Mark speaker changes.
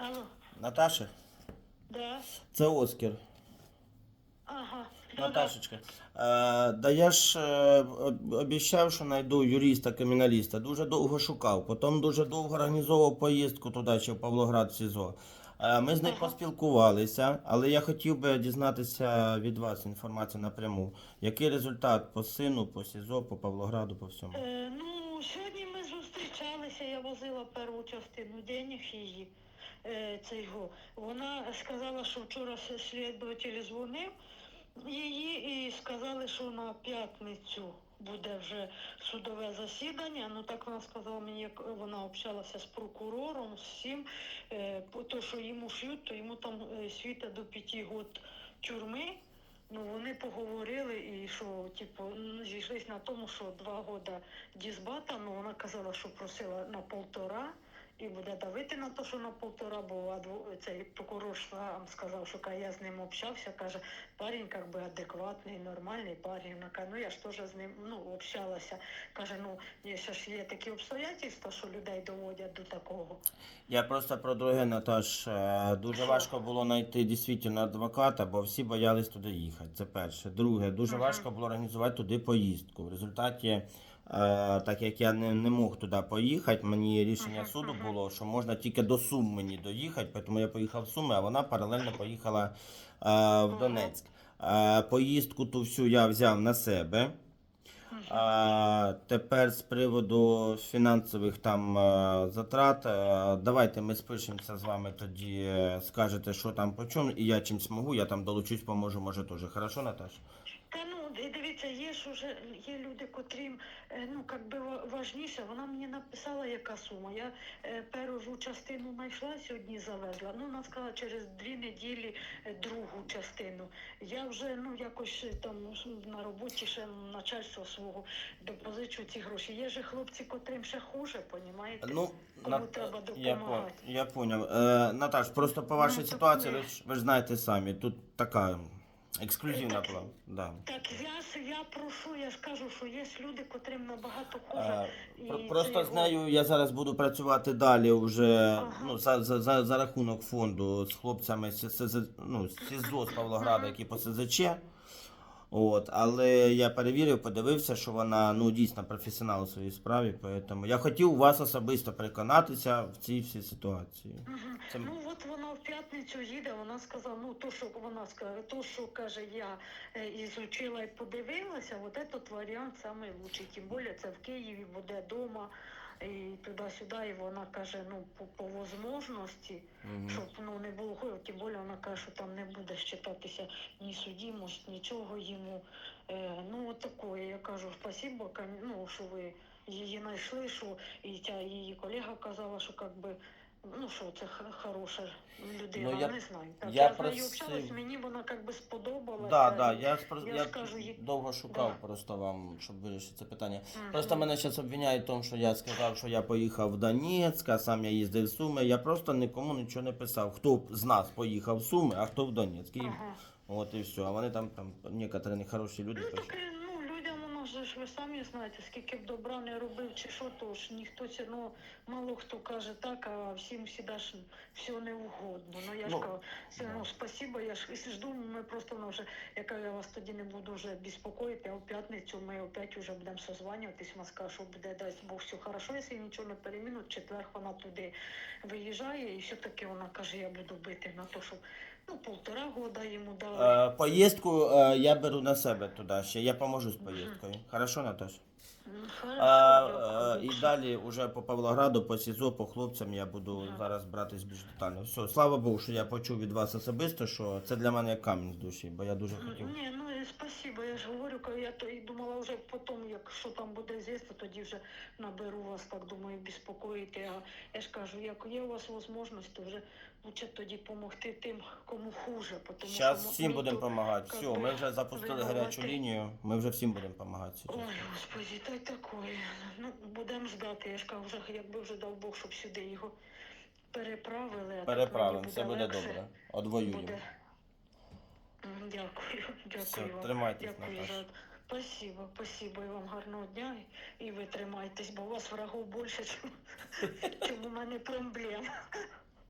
Speaker 1: Алло,
Speaker 2: Наташа,
Speaker 1: да.
Speaker 2: це Оскар.
Speaker 1: Ага. да-да.
Speaker 2: Наташечка, е, да я ж е, обіцяв, що знайду юриста-криміналіста. Дуже довго шукав. Потім дуже довго організовував поїздку туди, ще в Павлоград в СІЗО. Е, Ми з
Speaker 1: Ага.
Speaker 2: поспілкувалися, але я хотів би дізнатися від вас інформацію напряму. Який результат по сину, по СІЗО, по Павлограду, по всьому?
Speaker 1: Е, ну, сьогодні ми зустрічалися, я возила першу частину денег її. Е, цього. Вона сказала, що вчора слідователь дзвонив її і сказали, що на п'ятницю буде вже судове засідання. Ну так вона сказала мені, як вона общалася з прокурором, з всім. Е, то, що йому шють, то йому там е, світа до п'яти год тюрми. Ну, вони поговорили і що, типу, зійшлись на тому, що два года дізбата, ну вона казала, що просила на полтора. І буде давити на те, що на полтора, бо цей прокурор сам сказав, що я з ним общався, каже, парень как би адекватний, нормальний парень. Вона каже, ну я ж теж з ним ну, общалася. Каже, ну є ще ж є такі обстоятельства, що людей доводять до такого.
Speaker 2: Я просто про друге, Наташ. Е, Дуже важко було знайти дійсно адвоката, бо всі боялись туди їхати. Це перше. Друге, дуже
Speaker 1: Ага.
Speaker 2: важко було організувати туди поїздку. В результаті, так як я не, не мог туди поїхати, мені рішення суду було, що можна тільки до Сум мені доїхати, тому я поїхав в Суми, а вона паралельно поїхала е, в Донецьк. Е, Поїздку ту всю я взяв на себе. А, тепер з приводу фінансових там е, затрат. е, давайте ми спишемося з вами тоді, е, скажете, що там по чому, і я чимсь можу, я там долучусь, поможу, може теж. Хорошо, Наташ?
Speaker 1: Ну д- дивіться, є люди, котрім е, ну як би ва- важніше. Вона мені написала, яка сума. Я е, першу частину знайшла сьогодні, завезла. Ну вона сказала через дві неділі е, другу частину. Я вже ну якось там на роботі ще начальство свого допозичу ці гроші. Є же хлопці, котрим ще хуже, понімаєте?
Speaker 2: Ну,
Speaker 1: Кому
Speaker 2: на-
Speaker 1: треба допомагати.
Speaker 2: я поняв. Е, Наташ, просто по вашій
Speaker 1: Ну,
Speaker 2: ситуації,
Speaker 1: ви
Speaker 2: ж, ви ж знаєте самі, тут така ексклюзивна була. Да.
Speaker 1: Так я я прошу, я ж кажу, що є люди, котрим набагато хуже.
Speaker 2: Е,
Speaker 1: і
Speaker 2: про-
Speaker 1: це
Speaker 2: Просто з
Speaker 1: його-
Speaker 2: нею я зараз буду працювати далі вже
Speaker 1: Ага.
Speaker 2: ну, за, за, за, за рахунок фонду з хлопцями з, з, з, ну, з СІЗО з Павлограда, які по СЗЧ. От, але я перевірив, подивився, що вона ну, дійсно професіонал у своїй справі. Тому я хотів вас особисто переконатися в цій всій ситуації.
Speaker 1: Мгм.
Speaker 2: Це-
Speaker 1: Ну от вона в п'ятницю їде, вона сказала, ну то, що вона сказала, то, що каже, я е, ізучила і подивилася, от этот варіант лучший. Тим більше це в Києві буде вдома і туди-сюди, і вона каже, ну по, по возможності,
Speaker 2: угу.
Speaker 1: щоб ну не було хою, тим більше вона каже, що там не буде щитатися ні судімость, нічого йому. Е, ну от такое, я кажу, спасибо, ну, що ви її знайшли, що і ця її колега казала, що как би. Ну що, це хороша людина,
Speaker 2: Ну, я-
Speaker 1: не знаю. Так,
Speaker 2: я
Speaker 1: я, з нею
Speaker 2: просив-
Speaker 1: общалась, мені вона як би сподобалася.
Speaker 2: Да, да, я, спро-
Speaker 1: я
Speaker 2: я,
Speaker 1: ж кажу, їй-
Speaker 2: довго шукав
Speaker 1: Да.
Speaker 2: просто вам, щоб вирішити це питання.
Speaker 1: Мгм.
Speaker 2: Просто мене зараз обвиняють в тому, що я сказав, що я поїхав в Донецьк, а сам я їздив в Суми. Я просто нікому нічого не писав. Хто з нас поїхав в Суми, а хто в Донецьк. І,
Speaker 1: Ага.
Speaker 2: От і все. А вони там, там некоторі нехороші люди
Speaker 1: Ну так, е, ну воно ж ви самі знаєте, скільки б добра не робив чи що, то ж ніхто все одно, мало хто каже так, а всім всіда ж все не угодно. Ну я ж
Speaker 2: Ну,
Speaker 1: кажу, все одно спасибо, я ж жду, ми просто ну, вже, яка я вас тоді не буду вже безпокоїти, а в п'ятницю ми опять вже будемо созванюватись, вона скаже, що буде дасть Бог все хорошо, якщо нічого не перемінуть, четвер вона туди виїжджає, і все-таки вона каже, я буду бити на те, щоб ну, півтора года йому дали.
Speaker 2: Е, поїздку е, я беру на себе туди ще. Я поможу з поїздкою. Хорошо, Наташ?
Speaker 1: Ну,
Speaker 2: А,
Speaker 1: Хорошо,
Speaker 2: е,
Speaker 1: дякую.
Speaker 2: і далі вже по Павлограду, по СІЗО, по хлопцям я буду зараз братись більш детально. Все, слава Богу, що я почув від вас особисто, що це для мене як камінь з душі, бо я дуже хотів.
Speaker 1: Ні, ну спасибо, я ж говорю, я то і думала вже потім, якщо там буде звісно, тоді вже наберу вас, так думаю, безпокоїти. А я ж кажу, як є у вас можливість, то вже лучше тоді допомогти тим, кому хуже. Тому
Speaker 2: Зараз
Speaker 1: що,
Speaker 2: всім будемо допомагати. Все, ми вже запустили
Speaker 1: винувати.
Speaker 2: гарячу лінію, ми вже всім будемо допомагати.
Speaker 1: Ой, господи, та й такое. Ну, будемо ждати. Я ж кажу, вже якби вже дав Бог, щоб сюди його переправили.
Speaker 2: Переправимо, все буде
Speaker 1: легше.
Speaker 2: добре. Одвоюємо.
Speaker 1: Буде. Дякую, дякую
Speaker 2: Все,
Speaker 1: вам.
Speaker 2: тримайтесь,
Speaker 1: Дякую Наташ. спасибо, спасибо і вам гарного дня. І ви тримайтесь, бо у вас врагов більше, чим у мене проблем.